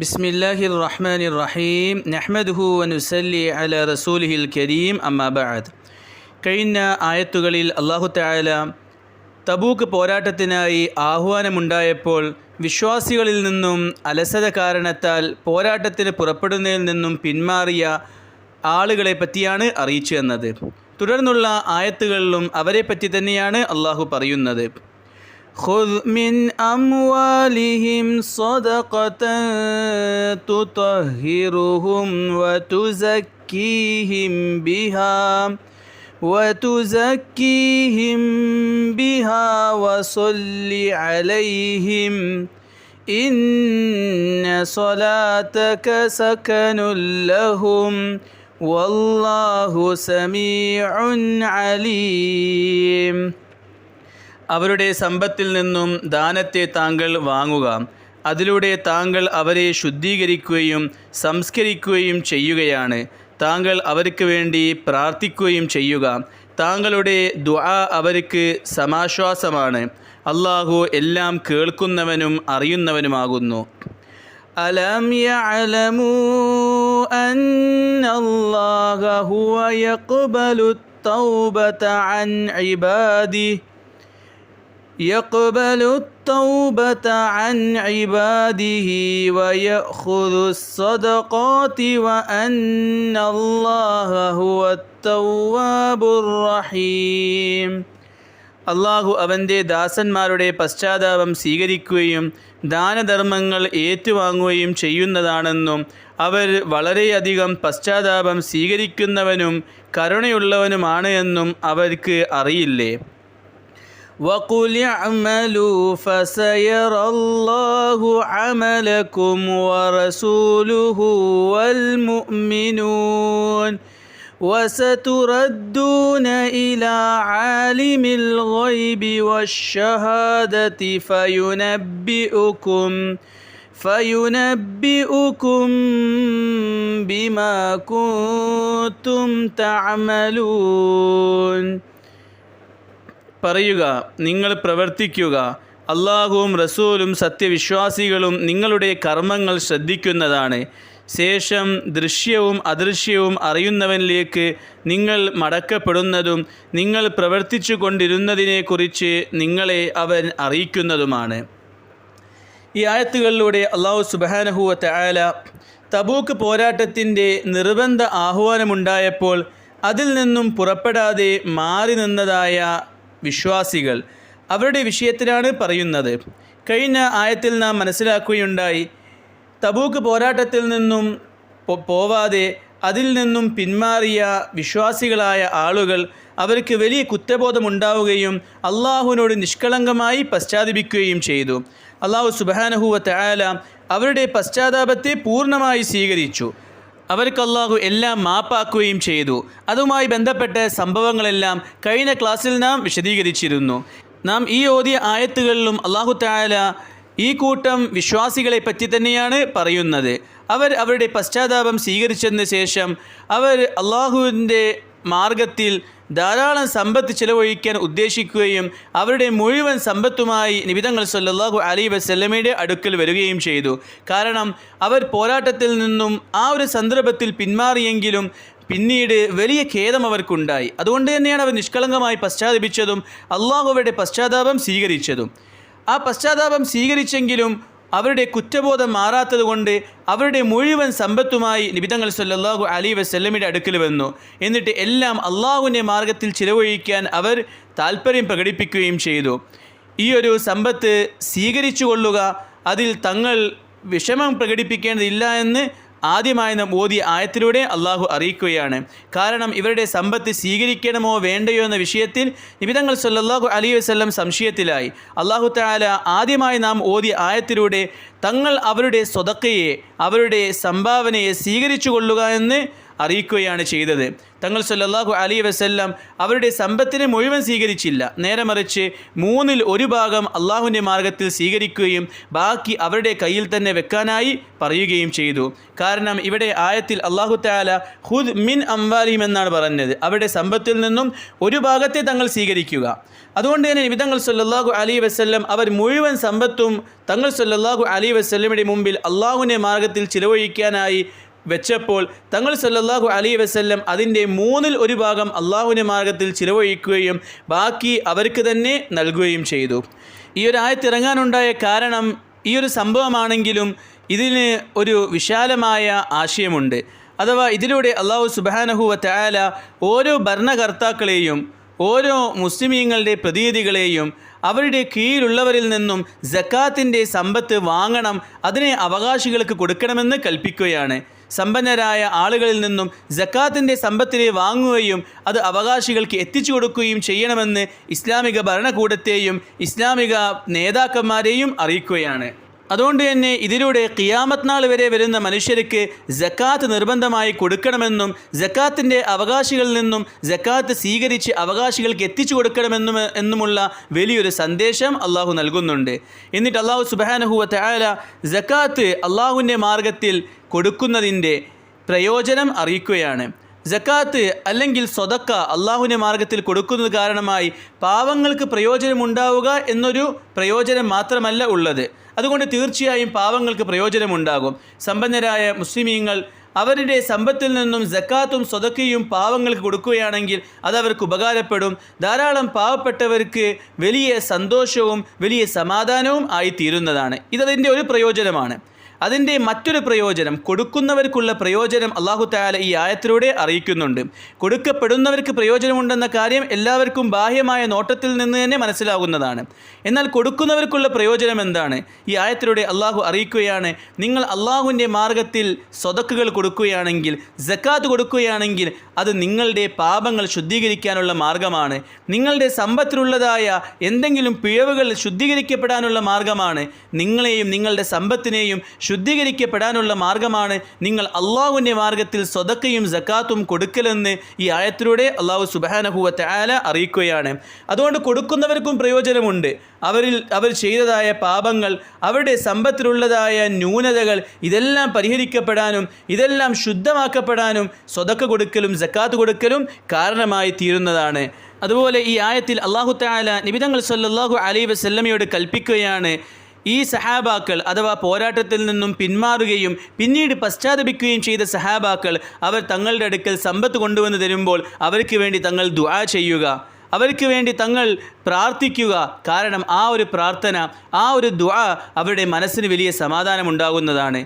ബിസ്മില്ലാഹിർ റഹ്മാനിർ റഹീം നഹ്മദ്ഹു വനുസല്ലി അല റസൂലിഹിൽ കരീം അമ്മാബാദ് കഴിഞ്ഞ ആയത്തുകളിൽ അള്ളാഹു തായാല തബൂക്ക് പോരാട്ടത്തിനായി ആഹ്വാനമുണ്ടായപ്പോൾ വിശ്വാസികളിൽ നിന്നും അലസത കാരണത്താൽ പോരാട്ടത്തിന് പുറപ്പെടുന്നതിൽ നിന്നും പിന്മാറിയ ആളുകളെ പറ്റിയാണ് അറിയിച്ചു തന്നത് തുടർന്നുള്ള ആയത്തുകളിലും അവരെപ്പറ്റി തന്നെയാണ് അള്ളാഹു പറയുന്നത്. خذ من أموالهم صدقة تطهرهم وتزكيهم بها وتزكيهم بها وصل عليهم إن صلاتك سكن لهم والله سميع عليم അവരുടെ സമ്പത്തിൽ നിന്നും ദാനത്തെ താങ്കൾ വാങ്ങുക. അതിലൂടെ താങ്കൾ അവരെ ശുദ്ധീകരിക്കുകയും സംസ്കരിക്കുകയും ചെയ്യുകയാണ്. താങ്കൾ അവർക്ക് വേണ്ടി പ്രാർത്ഥിക്കുകയും ചെയ്യുക. താങ്കളുടെ ദുആ അവർക്ക് സമാശ്വാസമാണ്. അള്ളാഹു എല്ലാം കേൾക്കുന്നവനും അറിയുന്നവനുമാകുന്നു. അലം യഅലമു അന്നല്ലാഹ ഹുവ തൗബത അൻ ഇബാദി يقبل التوبة عن عباده ويأخذ الصدقات وأن الله هو التواب الرحيم അള്ളാഹു അവൻ്റെ ദാസന്മാരുടെ പശ്ചാത്താപം സ്വീകരിക്കുകയും ദാനധർമ്മങ്ങൾ ഏറ്റുവാങ്ങുകയും ചെയ്യുന്നതാണെന്നും അവർ വളരെയധികം പശ്ചാത്താപം സ്വീകരിക്കുന്നവനും കരുണയുള്ളവനുമാണ് എന്നും അവർക്ക് അറിയില്ലേ وقل اعملوا فسيرى الله عملكم ورسوله والمؤمنون وستردون إلى عالم الغيب والشهادة فينبئكم فينبئكم بما كنتم تعملون പറയുക നിങ്ങൾ പ്രവർത്തിക്കുക. അള്ളാഹുവും റസൂലും സത്യവിശ്വാസികളും നിങ്ങളുടെ കർമ്മങ്ങൾ ശ്രദ്ധിക്കുന്നതാണ്. ശേഷം ദൃശ്യവും അദൃശ്യവും അറിയുന്നവനിലേക്ക് നിങ്ങൾ മടക്കപ്പെടുന്നതും നിങ്ങൾ പ്രവർത്തിച്ചു കൊണ്ടിരുന്നതിനെക്കുറിച്ച് നിങ്ങളെ അവൻ അറിയിക്കുന്നതുമാണ്. ഈ ആയത്തുകളിലൂടെ അള്ളാഹു സുബാനഹുവ തയാല തബൂക്ക് പോരാട്ടത്തിന്റെ നിർബന്ധ ആഹ്വാനമുണ്ടായപ്പോൾ അതിൽ നിന്നും പുറപ്പെടാതെ മാറി നിന്നതായ വിശ്വാസികൾ അവരുടെ വിഷയത്തിലാണ് പറയുന്നത്. കഴിഞ്ഞ ആയത്തിൽ നാം മനസ്സിലാക്കുകയുണ്ടായി തബൂക്ക് പോരാട്ടത്തിൽ നിന്നും പോവാതെ അതിൽ നിന്നും പിന്മാറിയ വിശ്വാസികളായ ആളുകൾ അവർക്ക് വലിയ കുറ്റബോധമുണ്ടാവുകയും അള്ളാഹുവിനോട് നിഷ്കളങ്കമായി പശ്ചാത്തപിക്കുകയും ചെയ്തു. അള്ളാഹു സുബാനഹുവ തയാല അവരുടെ പശ്ചാത്താപത്തെ പൂർണമായി സ്വീകരിച്ചു. അവർക്ക് അള്ളാഹു എല്ലാം മാപ്പാക്കുകയും ചെയ്തു. അതുമായി ബന്ധപ്പെട്ട സംഭവങ്ങളെല്ലാം കഴിഞ്ഞ ക്ലാസ്സിൽ നാം വിശദീകരിച്ചിരുന്നു. നാം ഈ ഓതിയ ആയത്തുകളിലും അള്ളാഹു താല ഈ കൂട്ടം വിശ്വാസികളെ പറ്റി തന്നെയാണ് പറയുന്നത്. അവർ അവരുടെ പശ്ചാത്താപം സ്വീകരിച്ചതിന് ശേഷം അവർ അള്ളാഹുവിന്റെ മാർഗത്തിൽ ധാരാളം സമ്പത്ത് ചിലവഴിക്കാൻ ഉദ്ദേശിക്കുകയും അവരുടെ മുഴുവൻ സമ്പത്തുമായി നിബിതങ്ങൾ സല്ലാഹു അലി വസ്ല്ലമയുടെ അടുക്കൽ വരികയും ചെയ്തു. കാരണം അവർ പോരാട്ടത്തിൽ നിന്നും ആ ഒരു സന്ദർഭത്തിൽ പിന്മാറിയെങ്കിലും പിന്നീട് വലിയ ഖേദം അവർക്കുണ്ടായി. അതുകൊണ്ട് തന്നെയാണ് അവർ നിഷ്കളങ്കമായി പശ്ചാത്തപിച്ചതും അള്ളാഹുവയുടെ പശ്ചാത്താപം സ്വീകരിച്ചതും. ആ പശ്ചാത്താപം സ്വീകരിച്ചെങ്കിലും അവരുടെ കുറ്റബോധം മാറാത്തതുകൊണ്ട് അവരുടെ മുഴുവൻ സമ്പത്തുമായി നിബിതങ്ങൾ സല്ലാഹു അലി വസ്ല്ലമിയുടെ അടുക്കൽ വന്നു. എന്നിട്ട് എല്ലാം അള്ളാഹുവിന്റെ മാർഗത്തിൽ ചിലവഴിക്കാൻ അവർ താല്പര്യം പ്രകടിപ്പിക്കുകയും ചെയ്തു. ഈ ഒരു സമ്പത്ത് സ്വീകരിച്ചു കൊള്ളുക അതിൽ തങ്ങൾ വിഷമം പ്രകടിപ്പിക്കേണ്ടതില്ല എന്ന് ആദ്യമായി നാം ഓതിയ ആയത്തിലൂടെ അള്ളാഹു അറിയിക്കുകയാണ്. കാരണം ഇവരുടെ സമ്പത്ത് സ്വീകരിക്കണമോ വേണ്ടയോ എന്ന വിഷയത്തിൽ നിബിതങ്ങൾ സല്ലാഹു അലി വസ്ലം സംശയത്തിലായി. അള്ളാഹു താല ആദ്യമായി നാം ഓതിയ ആയത്തിലൂടെ തങ്ങൾ അവരുടെ സ്വതക്കയെ അവരുടെ സംഭാവനയെ സ്വീകരിച്ചു കൊള്ളുക എന്ന് അറിയിക്കുകയാണ് ചെയ്തത്. തങ്ങൾ സല്ലാഹു അലി വസ്ല്ലാം അവരുടെ സമ്പത്തിനെ മുഴുവൻ സ്വീകരിച്ചില്ല. നേരെ മറിച്ച് മൂന്നിൽ ഒരു ഭാഗം അള്ളാഹുവിന്റെ മാർഗത്തിൽ സ്വീകരിക്കുകയും ബാക്കി അവരുടെ കയ്യിൽ തന്നെ വെക്കാനായി പറയുകയും ചെയ്തു. കാരണം ഇവിടെ ആയത്തിൽ അള്ളാഹു താല ഹുദ് മിൻ അംവാലിം എന്നാണ് പറഞ്ഞത്. അവരുടെ സമ്പത്തിൽ നിന്നും ഒരു ഭാഗത്തെ തങ്ങൾ സ്വീകരിക്കുക. അതുകൊണ്ട് തന്നെ വിധങ്ങൾ സല്ലാഹു അലി വസ്ല്ലം അവർ മുഴുവൻ സമ്പത്തും തങ്ങൾ സല്ലാഹു അലി വസ്ല്ലമിന്റെ മുമ്പിൽ അള്ളാഹുവിന്റെ മാർഗത്തിൽ ചിലവഴിക്കാനായി വെച്ചപ്പോൾ തങ്ങൾ സല്ലാഹു അലി വസല്ലം അതിന്റെ മൂന്നിൽ ഒരു ഭാഗം അള്ളാഹുവിന്റെ മാർഗത്തിൽ ചിലവഴിക്കുകയും ബാക്കി അവർക്ക് തന്നെ നൽകുകയും ചെയ്തു. ഈ ഒരു ആയത്തിറങ്ങാനുണ്ടായ കാരണം ഈ ഒരു സംഭവമാണെങ്കിലും ഇതിന് ഒരു വിശാലമായ ആശയമുണ്ട്. അഥവാ ഇതിലൂടെ അള്ളാഹു സുബാനഹുവ തയാല ഓരോ ഭരണകർത്താക്കളെയും ഓരോ മുസ്ലിമീങ്ങളുടെ പ്രതിനിധികളെയും അവരുടെ കീഴിലുള്ളവരിൽ നിന്നും ജക്കാത്തിന്റെ സമ്പത്ത് വാങ്ങണം അതിനെ അവകാശികൾക്ക് കൊടുക്കണമെന്ന് കൽപ്പിക്കുകയാണ്. സമ്പന്നരായ ആളുകളിൽ നിന്നും ജക്കാത്തിന്റെ സമ്പത്തിനെ വാങ്ങുകയും അത് അവകാശികൾക്ക് എത്തിച്ചു കൊടുക്കുകയും ചെയ്യണമെന്ന് ഇസ്ലാമിക ഭരണകൂടത്തെയും ഇസ്ലാമിക നേതാക്കന്മാരെയും അറിയിക്കുകയാണ്. അതുകൊണ്ട് തന്നെ ഇതിലൂടെ ഖിയാമത് നാൾ വരെ വരുന്ന മനുഷ്യർക്ക് ജക്കാത്ത് നിർബന്ധമായി കൊടുക്കണമെന്നും ജക്കാത്തിന്റെ അവകാശികളിൽ നിന്നും ജക്കാത്ത് സ്വീകരിച്ച് അവകാശികൾക്ക് എത്തിച്ചു കൊടുക്കണമെന്നും എന്നുമുള്ള വലിയൊരു സന്ദേശം അള്ളാഹു നൽകുന്നുണ്ട്. എന്നിട്ട് അള്ളാഹു സുബാനഹുവ തയാല ജക്കാത്ത് അള്ളാഹുവിന്റെ മാർഗത്തിൽ കൊടുക്കുന്നതിന്റെ പ്രയോജനം അറിയിക്കുകയാണ്. ജക്കാത്ത് അല്ലെങ്കിൽ സ്വതക്ക അള്ളാഹുവിന്റെ മാർഗത്തിൽ കൊടുക്കുന്നത് കാരണമായി പാവങ്ങൾക്ക് പ്രയോജനമുണ്ടാവുക എന്നൊരു പ്രയോജനം മാത്രമല്ല ഉള്ളത്. അതുകൊണ്ട് തീർച്ചയായും പാവങ്ങൾക്ക് പ്രയോജനമുണ്ടാകും. സമ്പന്നരായ മുസ്ലിമീങ്ങൾ അവരുടെ സമ്പത്തിൽ നിന്നും ജക്കാത്തും സ്വതക്കയും പാവങ്ങൾക്ക് കൊടുക്കുകയാണെങ്കിൽ അത് അവർക്ക് ഉപകാരപ്പെടും. ധാരാളം പാവപ്പെട്ടവർക്ക് വലിയ സന്തോഷവും വലിയ സമാധാനവും ആയിത്തീരുന്നതാണ്. ഇതതിന്റെ ഒരു പ്രയോജനമാണ്. അതിന്റെ മറ്റൊരു പ്രയോജനം കൊടുക്കുന്നവർക്കുള്ള പ്രയോജനം അള്ളാഹു താല ഈ ആയത്തിലൂടെ അറിയിക്കുന്നുണ്ട്. കൊടുക്കപ്പെടുന്നവർക്ക് പ്രയോജനമുണ്ടെന്ന കാര്യം എല്ലാവർക്കും ബാഹ്യമായ നോട്ടത്തിൽ നിന്ന് തന്നെ മനസ്സിലാകുന്നതാണ്. എന്നാൽ കൊടുക്കുന്നവർക്കുള്ള പ്രയോജനം എന്താണ്? ഈ ആയത്തിലൂടെ അള്ളാഹു അറിയിക്കുകയാണ് നിങ്ങൾ അള്ളാഹുവിന്റെ മാർഗത്തിൽ സ്വതക്കുകൾ കൊടുക്കുകയാണെങ്കിൽ ജക്കാത്ത് കൊടുക്കുകയാണെങ്കിൽ അത് നിങ്ങളുടെ പാപങ്ങൾ ശുദ്ധീകരിക്കാനുള്ള മാർഗമാണ്. നിങ്ങളുടെ സമ്പത്തിലുള്ളതായ എന്തെങ്കിലും പിഴവുകൾ ശുദ്ധീകരിക്കപ്പെടാനുള്ള മാർഗമാണ്. നിങ്ങളെയും നിങ്ങളുടെ സമ്പത്തിനെയും ശുദ്ധീകരിക്കപ്പെടാനുള്ള മാർഗമാണ് നിങ്ങൾ അള്ളാഹുവിന്റെ മാർഗത്തിൽ സ്വതക്കയും ജക്കാത്തും കൊടുക്കലെന്ന് ഈ ആയത്തിലൂടെ അള്ളാഹു സുബാനഹുവത്തെ ആല അറിയിക്കുകയാണ്. അതുകൊണ്ട് കൊടുക്കുന്നവർക്കും പ്രയോജനമുണ്ട്. അവരിൽ അവർ ചെയ്തതായ പാപങ്ങൾ അവരുടെ സമ്പത്തിലുള്ളതായ ന്യൂനതകൾ ഇതെല്ലാം പരിഹരിക്കപ്പെടാനും ഇതെല്ലാം ശുദ്ധമാക്കപ്പെടാനും സ്വതക്ക കൊടുക്കലും ജക്കാത്ത് കൊടുക്കലും കാരണമായി തീരുന്നതാണ്. അതുപോലെ ഈ ആയത്തിൽ അള്ളാഹു താല നിബിതങ്ങൾ സല്ലാഹു അലൈ വസല്ലമയോട് കൽപ്പിക്കുകയാണ്. ഈ സഹാബാക്കൾ അഥവാ പോരാട്ടത്തിൽ നിന്നും പിന്മാറുകയും പിന്നീട് പശ്ചാത്തപിക്കുകയും ചെയ്ത സഹാബാക്കൾ അവർ തങ്ങളുടെ അടുക്കൽ സമ്പത്ത് കൊണ്ടുവന്ന് തരുമ്പോൾ അവർക്ക് വേണ്ടി തങ്ങൾ ദുആ ചെയ്യുക. അവർക്ക് വേണ്ടി തങ്ങൾ പ്രാർത്ഥിക്കുക. കാരണം ആ ഒരു പ്രാർത്ഥന ആ ഒരു ദുആ അവരുടെ മനസ്സിന് വലിയ സമാധാനമുണ്ടാകുന്നതാണ്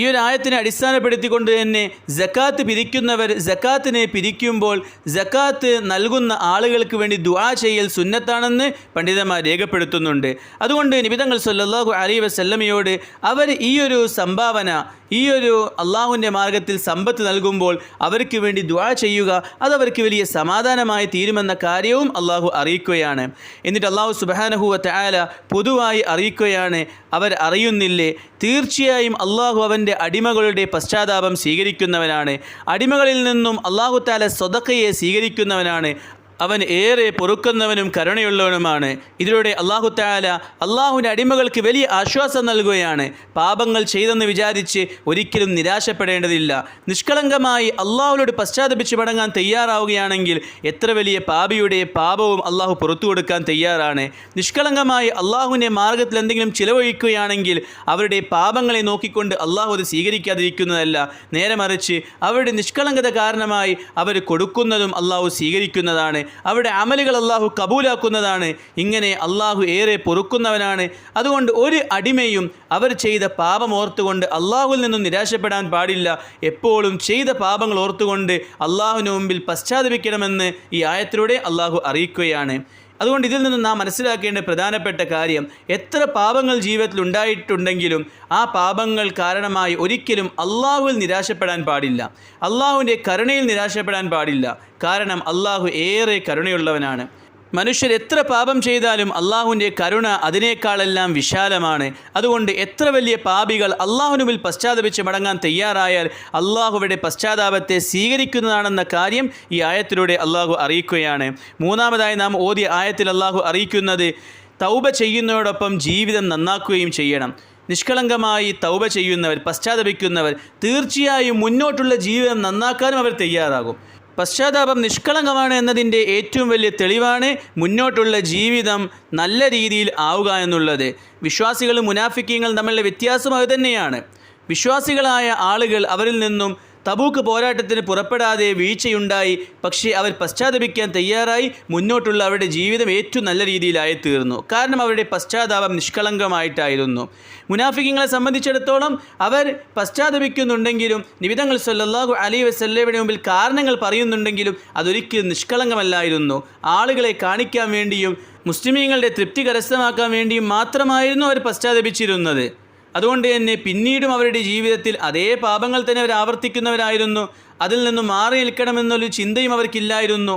ഈ ഒരു ആയത്തിനെ അടിസ്ഥാനപ്പെടുത്തിക്കൊണ്ട് തന്നെ ജക്കാത്ത് പിരിക്കുന്നവർ ജക്കാത്തിനെ പിരിക്കുമ്പോൾ ജക്കാത്ത് നൽകുന്ന ആളുകൾക്ക് വേണ്ടി ദുആ ചെയ്യൽ സുന്നത്താണെന്ന് പണ്ഡിതന്മാർ രേഖപ്പെടുത്തുന്നുണ്ട്. അതുകൊണ്ട് നിബിതങ്ങൾ സല്ലാഹു അലൈഹി വസല്ലമയോട് അവർ ഈ ഒരു സംഭാവന ഈ ഒരു അള്ളാഹുവിന്റെ മാർഗത്തിൽ സമ്പത്ത് നൽകുമ്പോൾ അവർക്ക് വേണ്ടി ദുആ ചെയ്യുക അതവർക്ക് വലിയ സമാധാനമായി തീരുമെന്ന കാര്യവും അള്ളാഹു അറിയിക്കുകയാണ്. എന്നിട്ട് അള്ളാഹു സുബാനഹുവ തആല പൊതുവായി അറിയിക്കുകയാണ് അവർ അറിയുന്നില്ലേ? തീർച്ചയായും അള്ളാഹു അവന്റെ അടിമകളുടെ പശ്ചാത്താപം സ്വീകരിക്കുന്നവനാണ്. അടിമകളിൽ നിന്നും അള്ളാഹു താല സ്വതക്കയെ സ്വീകരിക്കുന്നവനാണ്. അവൻ ഏറെ പൊറുക്കുന്നവനും കരുണയുള്ളവനുമാണ്. ഇതിലൂടെ അള്ളാഹു താല അള്ളാഹുവിന്റെ അടിമകൾക്ക് വലിയ ആശ്വാസം നൽകുകയാണ്. പാപങ്ങൾ ചെയ്തെന്ന് വിചാരിച്ച് ഒരിക്കലും നിരാശപ്പെടേണ്ടതില്ല. നിഷ്കളങ്കമായി അള്ളാഹുവിനോട് പശ്ചാത്തപിച്ച് മടങ്ങാൻ തയ്യാറാവുകയാണെങ്കിൽ എത്ര വലിയ പാപിയുടെ പാപവും അള്ളാഹു പുറത്തു കൊടുക്കാൻ തയ്യാറാണ്. നിഷ്കളങ്കമായി അള്ളാഹുവിന്റെ മാർഗത്തിൽ എന്തെങ്കിലും ചിലവഴിക്കുകയാണെങ്കിൽ അവരുടെ പാപങ്ങളെ നോക്കിക്കൊണ്ട് അള്ളാഹു അത് സ്വീകരിക്കാതിരിക്കുന്നതല്ല. നേരെ മറിച്ച് അവരുടെ നിഷ്കളങ്കത കാരണമായി അവർ കൊടുക്കുന്നതും അള്ളാഹു സ്വീകരിക്കുന്നതാണ്. അവരുടെ അമലുകൾ അള്ളാഹു കബൂലാക്കുന്നതാണ്. ഇങ്ങനെ അള്ളാഹു ഏറെ പൊറുക്കുന്നവനാണ്. അതുകൊണ്ട് ഒരു അടിമയും അവർ ചെയ്ത പാപം ഓർത്തുകൊണ്ട് അള്ളാഹുവിൽ നിന്നും നിരാശപ്പെടാൻ പാടില്ല. എപ്പോഴും ചെയ്ത പാപങ്ങൾ ഓർത്തുകൊണ്ട് അള്ളാഹുവിന് മുമ്പിൽ പശ്ചാത്തപിക്കണമെന്ന് ഈ ആയത്തിലൂടെ അള്ളാഹു അറിയിക്കുകയാണ്. അതുകൊണ്ട് ഇതിൽ നിന്ന് നാം മനസ്സിലാക്കേണ്ട പ്രധാനപ്പെട്ട കാര്യം എത്ര പാപങ്ങൾ ജീവിതത്തിൽ ഉണ്ടായിട്ടുണ്ടെങ്കിലും ആ പാപങ്ങൾ കാരണമായി ഒരിക്കലും അള്ളാഹുവിൽ നിരാശപ്പെടാൻ പാടില്ല. അള്ളാഹുവിന്റെ കരുണയിൽ നിരാശപ്പെടാൻ പാടില്ല. കാരണം അള്ളാഹു ഏറെ കരുണയുള്ളവനാണ്. മനുഷ്യർ എത്ര പാപം ചെയ്താലും അള്ളാഹുവിന്റെ കരുണ അതിനേക്കാളെല്ലാം വിശാലമാണ്. അതുകൊണ്ട് എത്ര വലിയ പാപികൾ അള്ളാഹുനുമിൽ പശ്ചാത്തപിച്ച് മടങ്ങാൻ തയ്യാറായാൽ അള്ളാഹുവിടെ പശ്ചാത്താപത്തെ സ്വീകരിക്കുന്നതാണെന്ന കാര്യം ഈ ആയത്തിലൂടെ അള്ളാഹു അറിയിക്കുകയാണ്. മൂന്നാമതായി നാം ഓതിയ ആയത്തിൽ അള്ളാഹു അറിയിക്കുന്നത് തൗബ ചെയ്യുന്നതോടൊപ്പം ജീവിതം നന്നാക്കുകയും ചെയ്യണം. നിഷ്കളങ്കമായി തൗബ ചെയ്യുന്നവർ പശ്ചാത്തപിക്കുന്നവർ തീർച്ചയായും മുന്നോട്ടുള്ള ജീവിതം നന്നാക്കാനും അവർ തയ്യാറാകും. പശ്ചാത്താപം നിഷ്കളങ്കമാണ് എന്നതിന്റെ ഏറ്റവും വലിയ തെളിവാണ് മുന്നോട്ടുള്ള ജീവിതം നല്ല രീതിയിൽ ആവുക എന്നുള്ളത്. വിശ്വാസികളും മുനാഫിക്കങ്ങളും തമ്മിലുള്ള വ്യത്യാസം അത് തന്നെയാണ്. വിശ്വാസികളായ ആളുകൾ അവരിൽ നിന്നും തബൂക്ക് പോരാട്ടത്തിന് പുറപ്പെടാതെ വീഴ്ചയുണ്ടായി. പക്ഷേ അവർ പശ്ചാത്തപിക്കാൻ തയ്യാറായി. മുന്നോട്ടുള്ള അവരുടെ ജീവിതം ഏറ്റവും നല്ല രീതിയിലായി തീർന്നു. കാരണം അവരുടെ പശ്ചാത്താപം നിഷ്കളങ്കമായിട്ടായിരുന്നു. മുനാഫിക്കങ്ങളെ സംബന്ധിച്ചിടത്തോളം അവർ പശ്ചാത്തപിക്കുന്നുണ്ടെങ്കിലും നിബിതങ്ങൾ സല്ലാഹു അലി വസല്ലയുടെ മുമ്പിൽ കാരണങ്ങൾ പറയുന്നുണ്ടെങ്കിലും അതൊരിക്കലും നിഷ്കളങ്കമല്ലായിരുന്നു. ആളുകളെ കാണിക്കാൻ വേണ്ടിയും മുസ്ലിമീങ്ങളുടെ തൃപ്തി കരസ്ഥമാക്കാൻ വേണ്ടിയും മാത്രമായിരുന്നു അവർ പശ്ചാത്തപിച്ചിരുന്നത്. അതുകൊണ്ട് തന്നെ പിന്നീടും അവരുടെ ജീവിതത്തിൽ അതേ പാപങ്ങൾ തന്നെ അവർ ആവർത്തിക്കുന്നവരായിരുന്നു. അതിൽ നിന്ന് മാറി നിൽക്കണമെന്നൊരു ചിന്തയും അവർക്കില്ലായിരുന്നു.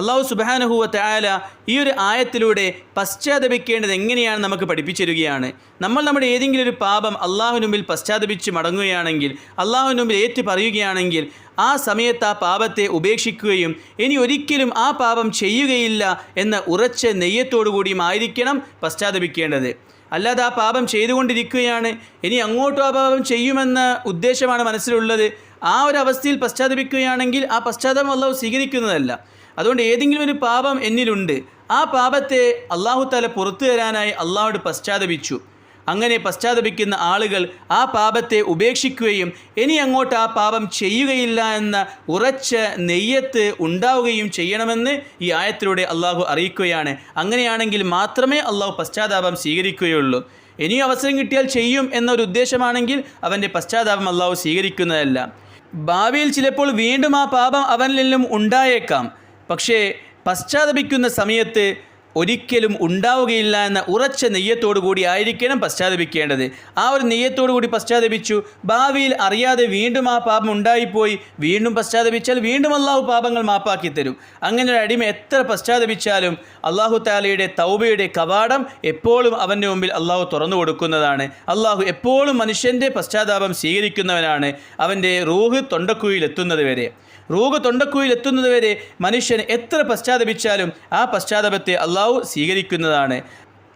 അള്ളാഹു സുബാനഹുവ തയാല ഈ ഒരു ആയത്തിലൂടെ പശ്ചാത്തപിക്കേണ്ടത് എങ്ങനെയാണ് നമുക്ക് പഠിപ്പിച്ചിരുകയാണ് നമ്മൾ നമ്മുടെ ഏതെങ്കിലും ഒരു പാപം അള്ളാഹുനുമ്പിൽ പശ്ചാത്തപിച്ച് മടങ്ങുകയാണെങ്കിൽ അള്ളാഹുനുമ്പിൽ ഏറ്റു പറയുകയാണെങ്കിൽ ആ സമയത്ത് ആ പാപത്തെ ഉപേക്ഷിക്കുകയും ഇനി ഒരിക്കലും ആ പാപം ചെയ്യുകയില്ല എന്ന ഉറച്ച നെയ്യത്തോടു കൂടിയും ആയിരിക്കണം പശ്ചാത്തപിക്കേണ്ടത്. അല്ലാതെ ആ പാപം ചെയ്തുകൊണ്ടിരിക്കുകയാണ്. ഇനി അങ്ങോട്ടും ആ പാപം ചെയ്യുമെന്ന ഉദ്ദേശമാണ് മനസ്സിലുള്ളത്. ആ ഒരു അവസ്ഥയിൽ പശ്ചാത്തപിക്കുകയാണെങ്കിൽ ആ പശ്ചാത്തലം അള്ളാഹു സ്വീകരിക്കുന്നതല്ല. അതുകൊണ്ട് ഏതെങ്കിലും ഒരു പാപം എന്നിലുണ്ട്. ആ പാപത്തെ അള്ളാഹു തല പുറത്തു തരാനായി അള്ളാഹോട് പശ്ചാത്തപിച്ചു. അങ്ങനെ പശ്ചാത്തപിക്കുന്ന ആളുകൾ ആ പാപത്തെ ഉപേക്ഷിക്കുകയും ഇനി അങ്ങോട്ട് ആ പാപം ചെയ്യുകയില്ല എന്ന ഉറച്ച നെയ്യത്ത് ഉണ്ടാവുകയും ചെയ്യണമെന്ന് ഈ ആയത്തിലൂടെ അള്ളാഹു അറിയിക്കുകയാണ്. അങ്ങനെയാണെങ്കിൽ മാത്രമേ അള്ളാഹു പശ്ചാത്താപം സ്വീകരിക്കുകയുള്ളൂ. ഇനിയും അവസരം കിട്ടിയാൽ ചെയ്യും എന്നൊരു ഉദ്ദേശമാണെങ്കിൽ അവന്റെ പശ്ചാത്താപം അള്ളാഹു സ്വീകരിക്കുന്നതല്ല. ഭാവിയിൽ ചിലപ്പോൾ വീണ്ടും ആ പാപം അവനിലും ഉണ്ടായേക്കാം. പക്ഷേ പശ്ചാത്തപിക്കുന്ന സമയത്ത് ഒരിക്കലും ഉണ്ടാവുകയില്ല എന്ന ഉറച്ച നെയ്യത്തോടു കൂടി ആയിരിക്കണം പശ്ചാത്തപിക്കേണ്ടത്. ആ ഒരു നെയ്യത്തോടു കൂടി പശ്ചാത്തപിച്ചു ഭാവിയിൽ അറിയാതെ വീണ്ടും ആ പാപം ഉണ്ടായിപ്പോയി. വീണ്ടും പശ്ചാത്തപിച്ചാൽ വീണ്ടും അള്ളാഹു പാപങ്ങൾ മാപ്പാക്കി തരും. അങ്ങനെ ഒരു അടിമ എത്ര പശ്ചാത്തപിച്ചാലും അള്ളാഹു താലയുടെ തൗബയുടെ കവാടം എപ്പോഴും അവന്റെ മുമ്പിൽ അള്ളാഹു തുറന്നു കൊടുക്കുന്നതാണ്. അള്ളാഹു എപ്പോഴും മനുഷ്യന്റെ പശ്ചാത്താപം സ്വീകരിക്കുന്നവനാണ്. അവന്റെ റൂഹ് തൊണ്ടക്കുയിൽ എത്തുന്നത് വരെ. റൂഹ് തൊണ്ടക്കുയിൽ എത്തുന്നത് വരെ മനുഷ്യൻ എത്ര പശ്ചാത്തപിച്ചാലും ആ പശ്ചാത്തപത്തെ അള്ളാഹു സ്വീകരിക്കുന്നതാണ്.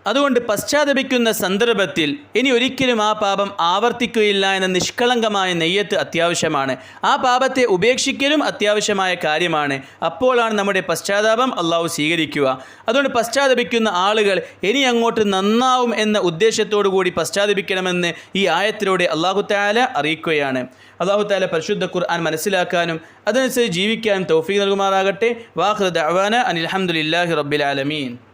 അതുകൊണ്ട് പശ്ചാത്തപിക്കുന്ന സന്ദർഭത്തിൽ ഇനി ഒരിക്കലും ആ പാപം ആവർത്തിക്കുകയില്ല എന്ന നിഷ്കളങ്കമായ നെയ്യത്ത് അത്യാവശ്യമാണ്. ആ പാപത്തെ ഉപേക്ഷിക്കലും അത്യാവശ്യമായ കാര്യമാണ്. അപ്പോഴാണ് നമ്മുടെ പശ്ചാത്താപം അള്ളാഹു സ്വീകരിക്കുക. അതുകൊണ്ട് പശ്ചാത്തപിക്കുന്ന ആളുകൾ ഇനി അങ്ങോട്ട് നന്നാവും എന്ന ഉദ്ദേശത്തോടു കൂടി പശ്ചാത്തപിക്കണമെന്ന് ഈ ആയത്തിലൂടെ അള്ളാഹു താല അറിയിക്കുകയാണ്. അള്ളാഹു താല പരിശുദ്ധ ഖുർആൻ മനസ്സിലാക്കാനും അതനുസരിച്ച് ജീവിക്കാനും തൗഫീഖ് നൽകുമാറാകട്ടെ. വാഹൃദ് ദഅവാന അനിൽഹമുല്ലാഹി റബ്ബിൽ ആലമീൻ.